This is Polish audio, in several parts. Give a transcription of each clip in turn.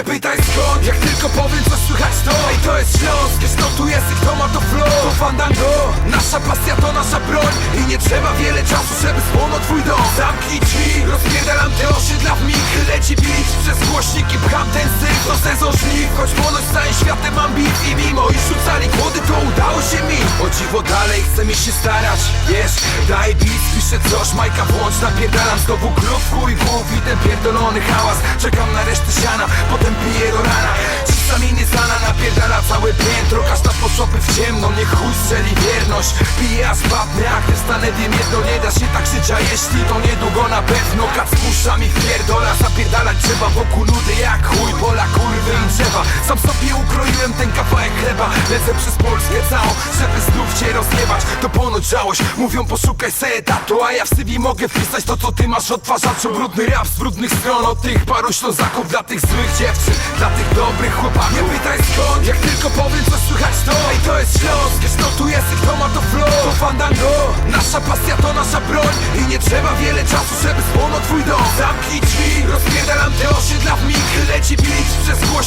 Nie pytaj skąd, jak tylko powiem co słychać to Ej to jest Śląsk, wiesz kto tu jest i kto ma to flow? To fandango, nasza pasja to nasza broń I nie trzeba wiele czasu, żeby spłonął twój dom. Zamknij drzwi, rozpierdalam te osiedla w mig Leci bić przez głośniki, pcham ten syf To sezon żniw, choć z całym światem mam bit I mimo iż rzucali kłody, mi O dziwo dalej, chce mi się starać Wiesz, daj beat, piszę coś, majka włącz Napierdalam znowu grób, chuj głów i ten pierdolony hałas. Czekam na resztę siana, potem piję do rana. Czasami nie znana napierdala całe piętro. Każda poszłaby w ciemno, niech chuj strzeli wierność. Piję aż padnę, jak też stanę wiem jedno Nie da się tak życia, jeśli to niedługo na pewno Kat spuszcza mi w pierdola, zapierdalać trzeba wokół nudy Jak chuj, pola, kurwy i drzewa. Sam sobie ukroiłem ten kawałek chleba Lecę przez Polskę całą, żeby znów cię rozjebać To ponoć żałość, mówią poszukaj se etatu A ja w CV mogę wpisać to co ty masz odtwarzaczu. Brudny rap z brudnych stron od tych paru ślązaków Dla tych złych dziewczyn, dla tych dobrych chłopaków. Nie pytaj skąd, jak tylko powiem co słychać to Ej to jest Śląsk, wiesz kto tu jest i kto ma to flow. To fandango, nasza pasja to nasza broń I nie trzeba wiele czasu, żeby spłonął twój dom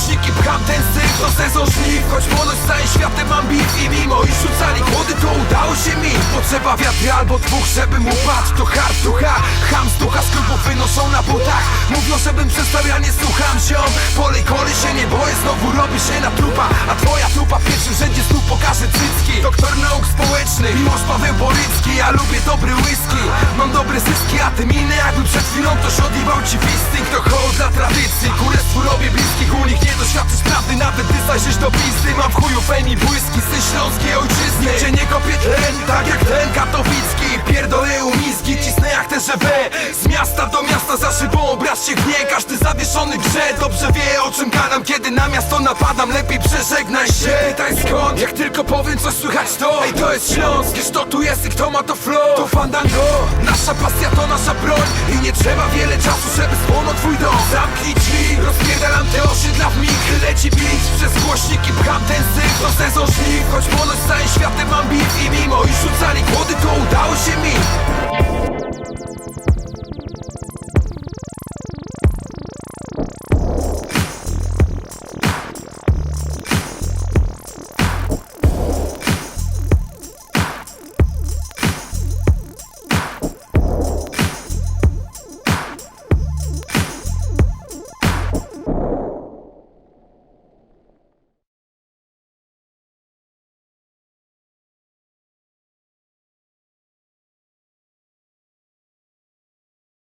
głośniki, pcham ten syf To sezon choć z całym światem mam bit I mimo iż rzucali kłody, to udało się mi. Potrzeba wiatry albo dwóch, żebym upadł. To hard ducha, ham z ducha z klubów wynoszą na butach. Mówią, żebym przestał, ja nie słucham ziom. Polej kory się nie boję, znowu robi się na trupa. A twoja trupa w pierwszym rzędzie znów pokaże cycki Społecznych, Miłosz Paweł Borycki Ja lubię dobry whisky, mam dobre zyski A ty minę jakby przed chwilą ktoś odjebał ci fisting To hołd dla tradycji, królestwu robię bliskich. U nich nie doświadczysz prawdy, nawet ty zajrzysz do pizdy. Mam w chuju fame i błyski, tej śląskiej ojczyzny Gdzie nie kopię tlen, tak jak ten katowicki zawieszony grze dobrze wie o czym gadam. Kiedy na miasto napadam, lepiej przeżegnaj się. Pytaj skąd, jak tylko powiem coś słychać to. Ej to jest Śląsk, wiesz kto tu jest i kto ma to flow? To fandango, nasza pasja to nasza broń. I nie trzeba wiele czasu, żeby spłonął twój dom. Zamknij drzwi, rozpierdalam te osiedla w mig Leci bić przez głośniki, pcham ten syf To sezon żniw, choć ponoć z całym światem mam bit I mimo iż rzucali